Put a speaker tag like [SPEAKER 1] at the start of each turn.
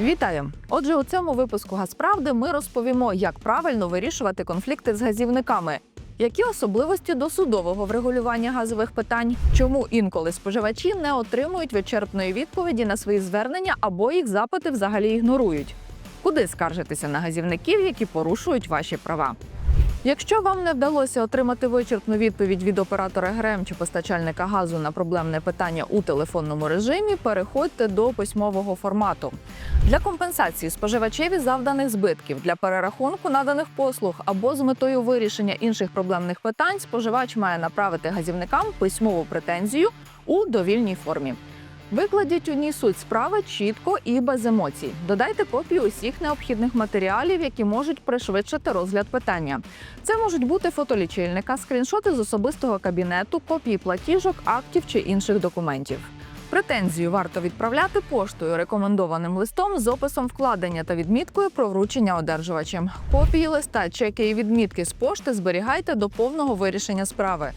[SPEAKER 1] Вітаю! Отже, у цьому випуску Газправди ми розповімо, як правильно вирішувати конфлікти з газівниками. Які особливості досудового врегулювання газових питань? Чому інколи споживачі не отримують вичерпної відповіді на свої звернення або їх запити взагалі ігнорують? Куди скаржитися на газівників, які порушують ваші права? Якщо вам не вдалося отримати вичерпну відповідь від оператора ГРМ чи постачальника газу на проблемне питання у телефонному режимі, переходьте до письмового формату. Для компенсації споживачеві завданих збитків для перерахунку наданих послуг або з метою вирішення інших проблемних питань споживач має направити газівникам письмову претензію у довільній формі. Викладіть у ній суть справи чітко і без емоцій. Додайте копії усіх необхідних матеріалів, які можуть пришвидшити розгляд питання. Це можуть бути фотолічильника, скріншоти з особистого кабінету, копії платіжок, актів чи інших документів. Претензію варто відправляти поштою рекомендованим листом з описом вкладення та відміткою про вручення одержувачем. Копії листа, чеки і відмітки з пошти зберігайте до повного вирішення справи.